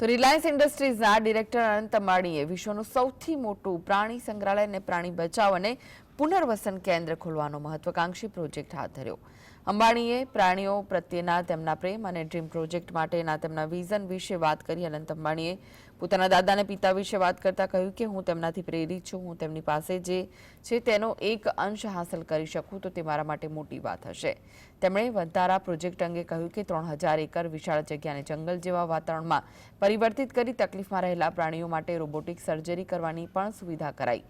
તો Reliance ઇન્ડસ્ટ્રીઝના director અનંત અંબાણીએ વિશ્વનું સૌથી મોટું પ્રાણી સંગ્રહાલય અને પ્રાણી બચાવ અને પુનર્વસન કેન્દ્ર ખોલવાનો મહત્વકાંક્ષી પ્રોજેક્ટ હાથ ધર્યો. અંબાણીએ પ્રાણીઓ પ્રત્યેના તેમના પ્રેમ અને ડ્રીમ પ્રોજેક્ટ માટેના તેમના વિઝન વિશે વાત કરી. અનંત અંબાણીએ પોતાના દાદાને પિતા વિશે વાત કરતા કહ્યું કે, હું તેમનાથી પ્રેરિત છું. હું તેમની પાસે જે છે તેનો એક અંશ હાંસલ કરી શકું તો તે મારા માટે મોટી વાત હશે. તેમણે વંતારા પ્રોજેક્ટ અંગે કહ્યું કે, ત્રણ હજાર એકર વિશાળ જગ્યાને જંગલ જેવા વાતાવરણમાં પરિવર્તિત કરી તકલીફમાં રહેલા પ્રાણીઓ માટે રોબોટિક સર્જરી કરવાની પણ સુવિધા કરાઈ.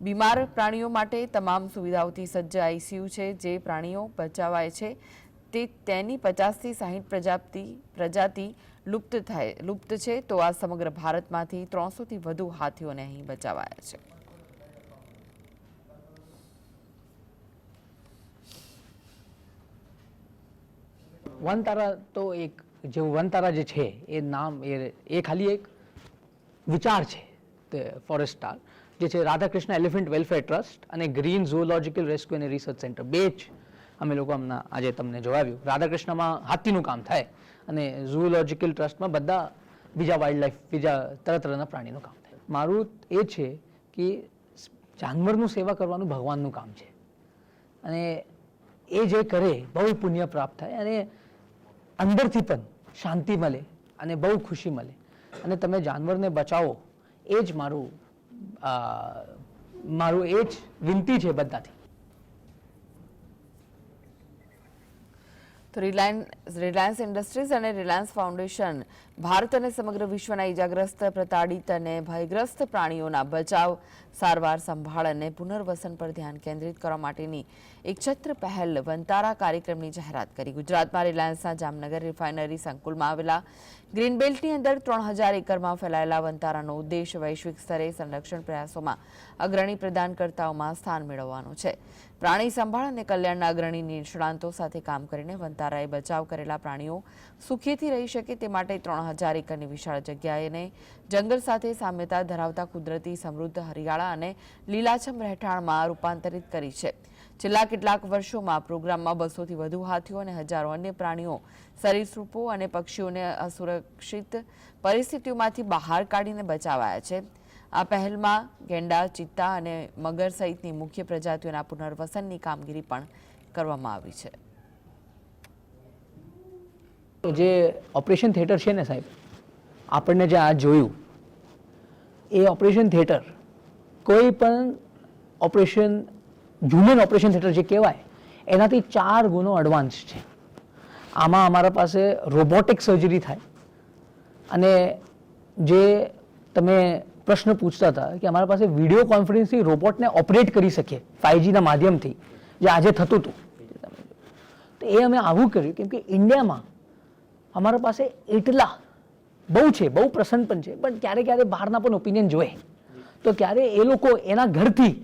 બીમાર પ્રાણીઓ માટે તમામ સુવિધાઓથી સજ્જ આઈસીયુ છે, જે પ્રાણીઓ બચાવાય છે. તે તેની પચાસથી સાહીઠ પ્રજાતિ પ્રજાતિ લુપ્ત થાય, લુપ્ત છે. તો આ સમગ્ર ભારતમાંથી ત્રણસોથી વધુ હાથીઓને અહીં બચાવાયા છે. વનતારા તો એક, જે વનતારા જે છે, એ નામ, એ એ ખાલી એક વિચાર છે, તે ફોરેસ્ટ સ્ટાર જે છે રાધાકૃષ્ણ એલિફન્ટ વેલફેર ટ્રસ્ટ અને ગ્રીન ઝૂલોજિકલ રેસ્ક્યુ અને રિસર્ચ સેન્ટર બે જ અમે લોકો હમણાં આજે તમને જોવાવ્યું. રાધાકૃષ્ણમાં હાથીનું કામ થાય અને ઝૂલોજિકલ ટ્રસ્ટમાં બધા બીજા વાઇલ્ડ લાઈફ બીજા તરત તરહના પ્રાણીનું કામ થાય. મારું એ છે કે જાનવરનું સેવા કરવાનું ભગવાનનું કામ છે. અને એ જે કરે બહુ પુણ્ય પ્રાપ્ત થાય અને અંદરથી પણ શાંતિ મળે અને બહુ ખુશી મળે. અને તમે જાનવરને બચાવો, એ જ મારું મારું એ જ વિનંતી છે બધાથી. તો રિલાયન્સ રિલાયન્સ ઇન્ડસ્ટ્રીઝ અને રિલાયન્સ ફાઉન્ડેશન ભારત અને સમગ્ર વિશ્વના ઇજાગ્રસ્ત પ્રતાડિત અને ભયગ્રસ્ત પ્રાણીઓના બચાવ સારવાર, સંભાળ અને પુનર્વસન પર ધ્યાન કેન્દ્રિત કરવા માટેની એકછત્ર પહેલ વંતારા કાર્યક્રમની જાહેરાત કરી. ગુજરાતમાં રિલાયન્સના જામનગર રિફાઇનરી સંકુલમાં આવેલા ગ્રીન બેલ્ટની અંદર ત્રણ હજાર એકરમાં ફેલાયેલા વંતારાનો ઉદ્દેશ વૈશ્વિક સ્તરે સંરક્ષણ પ્રયાસોમાં અગ્રણી પ્રદાનકર્તાઓમાં સ્થાન મેળવવાનો છે. પ્રાણી સંભાળ અને કલ્યાણના અગ્રણી નિષ્ણાંતો સાથે કામ કરીને વંતારાએ બચાવ કરેલા પ્રાણીઓ સુખીથી રહી શકે તે માટે ત્રણ હજાર એકરની વિશાળ જગ્યાએને જંગલ સાથે સામ્યતા ધરાવતા કુદરતી સમૃદ્ધ હરિયાળા અને લીલાછમ રહેઠાણમાં રૂપાંતરિત કરી છે. છેલ્લા કેટલાક વર્ષોમાં પ્રોગ્રામમાં બસોથી વધુ હાથીઓ અને હજારો અન્ય પ્રાણીઓ, સરીસૃપો અને પક્ષીઓને અસુરક્ષિત પરિસ્થિતિઓમાંથી બહાર કાઢીને બચાવાયા છે. આ પહેલમાં ગેંડા, ચિત્તા અને મગર સહિતની મુખ્ય પ્રજાતિઓના પુનર્વસનની કામગીરી પણ કરવામાં આવી છે. જે ઓપરેશન થિયેટર છે ને સાહેબ, આપણને જે આ જોયું, એ ઓપરેશન થિયેટર કોઈ પણ ઓપરેશન હ્યુમન ઓપરેશન થિયેટર જે કહેવાય, એનાથી ચાર ગુનો એડવાન્સ છે. આમાં અમારા પાસે રોબોટિક સર્જરી થાય. અને જે તમે પ્રશ્ન પૂછતા હતા કે અમારા પાસે વીડિયો કોન્ફરન્સથી રોબોટને ઓપરેટ કરી શકીએ ફાઇવજીના માધ્યમથી, જે આજે થતું હતું. તો એ અમે આવું કર્યું, કેમ કે ઇન્ડિયામાં અમારા પાસે એટલા બહુ છે, બહુ પ્રસન્ન પણ છે, પણ ક્યારે ક્યારે બહારના પણ ઓપિનિયન જોઈએ તો ક્યારે એ લોકો એના ઘરથી